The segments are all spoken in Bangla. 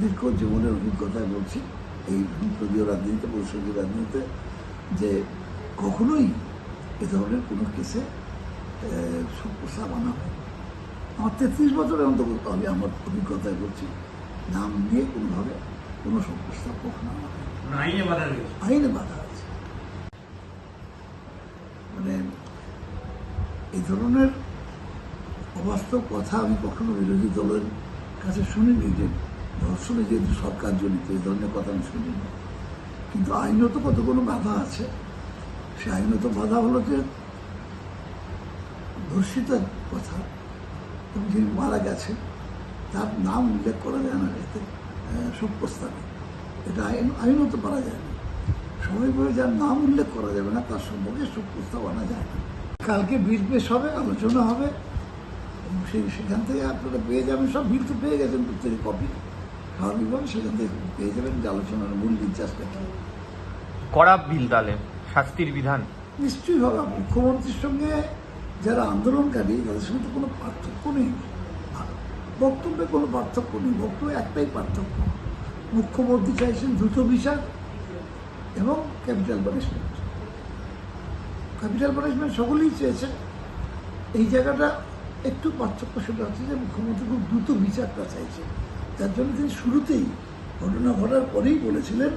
দীর্ঘ জীবনের অভিজ্ঞতায় বলছি এই সংসদীয় রাজনীতিতে পরিষদীয় রাজনীতিতে যে কখনোই এ ধরনের কোনো কেসে প্রস্তাব আনা হয় আমার তেত্রিশ বছরের অন্তর্গত আমি আমার অভিজ্ঞতায় বলছি নাম নিয়ে কোনোভাবে কোনো প্রস্তাব কখনো আনা হয় না। আইনে বাধা রয়েছে? আইনে বাধা আছে। মানে এই ধরনের অবাস্তব কথা আমি কখনো বিরোধী দলের কাছে শুনিনি যে ধর্ষণে যেহেতু সরকার জড়িত এই ধরনের কথা আমি শুনিনি। কিন্তু আইনত কত কোনো বাধা আছে? সে আইনত বাধা হলো যে ধর্ষিতার কথা। যিনি মারা গেছে তার নাম উল্লেখ করা যায় না, এতে শোক প্রস্তাবে এটা আইন, আইনত করা যায় না। সবাই বলে যার নাম উল্লেখ করা যাবে না, তার সম্পর্কে শোক প্রস্তাব আনা যায় না। কালকে বিল পেশ হবে, আলোচনা হবে সেই সেখান থেকে আপনারা পেয়ে যাবেন, সব বিল তো পেয়ে গেছেন প্রত্যেকের কপি। স্বাভাবিকভাবে সেখান থেকে পেয়ে যাবেন যে আলোচনার মূল নির্যাসটা কি করা বিল তাহলে শাস্তির বিধান? নিশ্চয়ই হবে। মুখ্যমন্ত্রীর সঙ্গে যারা আন্দোলনকারী তাদের সঙ্গে তো কোনো পার্থক্য নেই। বক্তব্যে কোনো পার্থক্য নেই। বক্তব্য একটাই পার্থক্য। মুখ্যমন্ত্রী চাইছেন দ্রুত বিচার এবং ক্যাপিটাল পানিশমেন্ট। ক্যাপিটাল পানিশমেন্ট সকলেই চেয়েছেন এই জায়গাটা একটু পার্থক্য সেটা হচ্ছে যে মুখ্যমন্ত্রী খুব দ্রুত বিচারটা চাইছেন যার জন্য তিনি শুরুতেই ঘটনা ঘটার পরেই বলেছিলেন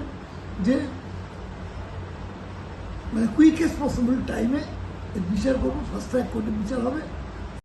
যে মানে কুইকেস্ট পসিবল টাইমে বিচার করব ফার্স্ট ট্র্যাক কোর্টে বিচার হবে।